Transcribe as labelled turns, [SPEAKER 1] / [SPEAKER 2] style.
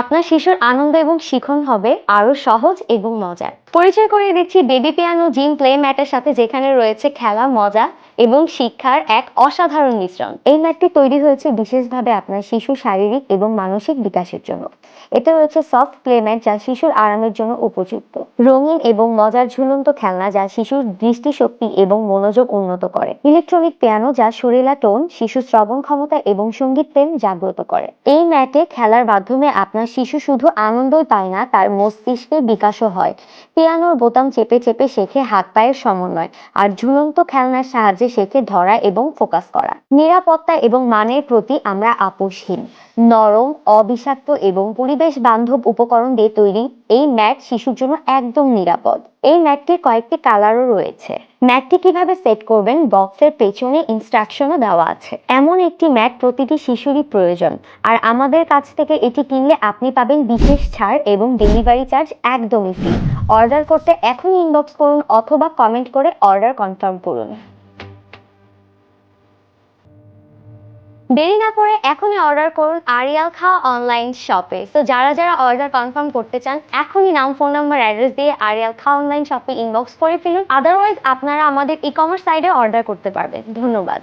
[SPEAKER 1] আপনার শিশুর আনন্দ এবং শিখন হবে আরও সহজ এবং মজার। পরিচয় করিয়ে দিচ্ছি বেবি পিয়ানো জিম প্লে ম্যাটের সাথে যেখানে রয়েছে খেলা, মজা এবং শিক্ষার এক অসাধারণ মিশ্রণ। এই ম্যাটটি তৈরি হয়েছে বিশেষভাবে আপনার শিশুর শারীরিক এবং মানসিক বিকাশের জন্য। এতে রয়েছে সফট প্লে ম্যাট যা শিশুর আরামের জন্য উপযুক্ত। রঙিন এবং মজার ঝুলন্ত খেলনা যা শিশুর দৃষ্টিশক্তি এবং মনোযোগ উন্নত করে। ইলেকট্রনিক পিয়ানো যা সুরেলা টোন শিশুর শ্রবণ ক্ষমতা এবং সংগীত প্রেম জাগ্রত করে। এই ম্যাটে খেলার মাধ্যমে আপনার শিশু শুধু আনন্দই পায় না, তার মস্তিষ্কের বিকাশও হয়। পিয়ানোর বোতাম চেপে চেপে শেখে হাত পায়ের সমন্বয়। আর ঝুলন্ত খেলনার সাহায্যে শেখে ধরা এবং ফোকাস করা। নিরাপত্তা এবং মানের প্রতি আমরা আপোষহীন। নরম অবিষাক্ত এবং পরিবেশ বান্ধব উপকরণ দিয়ে তৈরি এই ম্যাট শিশুর জন্য একদম নিরাপদ। এই ম্যাটটির কয়েকটি কালারও রয়েছে। ম্যাটটি কীভাবে সেট করবেন বক্সের পেছনে ইনস্ট্রাকশনও দেওয়া আছে। এমন একটি ম্যাট প্রতিটি শিশুরই প্রয়োজন। আর আমাদের কাছ থেকে এটি কিনলে আপনি পাবেন বিশেষ ছাড় এবং ডেলিভারি চার্জ একদমই ফ্রি। অর্ডার করতে এখনই ইনবক্স করুন অথবা কমেন্ট করে অর্ডার কনফার্ম করুন। দেরি না করে এখনই অর্ডার করুন আরিয়াল খা অনলাইন শপে তো যারা যারা অর্ডার কনফার্ম করতে চান, এখনই নাম ফোন নাম্বার অ্যাড্রেস দিয়ে আরিয়াল খা অনলাইন শপে ইনবক্স করে ফেলুন। আদারওয়াইজ আপনারা আমাদের ই কমার্স সাইডে অর্ডার করতে পারবেন। ধন্যবাদ।